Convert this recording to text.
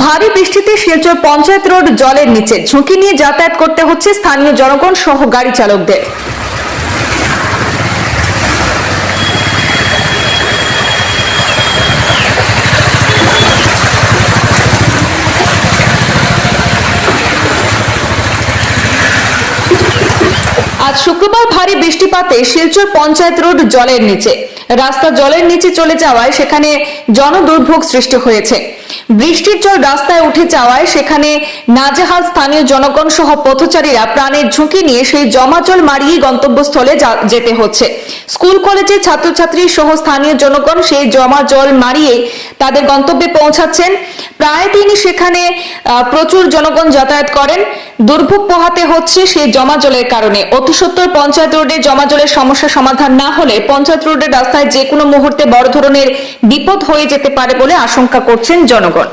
ভারী বৃষ্টিতে শিলচর পঞ্চায়েত রোড জলের নিচে ঝুঁকি নিয়ে যাতায়াত করতে হচ্ছে স্থানীয় জনগণ সহ গাড়ি চালকদের। আজ শুক্রবার ভারী বৃষ্টিপাতে শিলচর পঞ্চায়েত রোড জলের নিচে। রাস্তা জলের নিচে চলে যাওয়ায় সেখানে জনদুর্ভোগ সৃষ্টি হয়েছে। বৃষ্টির জল রাস্তায় উঠে যাওয়ায় সেখানে নাজেহাল স্থানীয় জনগণ সহ পথচারীরা প্রাণের ঝুঁকি নিয়ে সেই জমা জল মারিয়ে গন্তব্যস্থলে যেতে হচ্ছে। স্কুল কলেজের ছাত্রছাত্রী সহ স্থানীয় জনগণ সেই জমা জল মারিয়ে তাদের গন্তব্যে পৌঁছাচ্ছেন। প্রায় তিনি সেখানে প্রচুর জনগণ যাতায়াত করেন। দুর্ভোগ পোহাতে হচ্ছে সেই জমা জলের কারণে। অতি সত্তর পঞ্চায়েত রোডে জমা জলের সমস্যা সমাধান না হলে পঞ্চায়েত রোডের রাস্তায় যে কোনো মুহূর্তে বড় ধরনের বিপদ হয়ে যেতে পারে বলে আশঙ্কা করছেন জনগণ।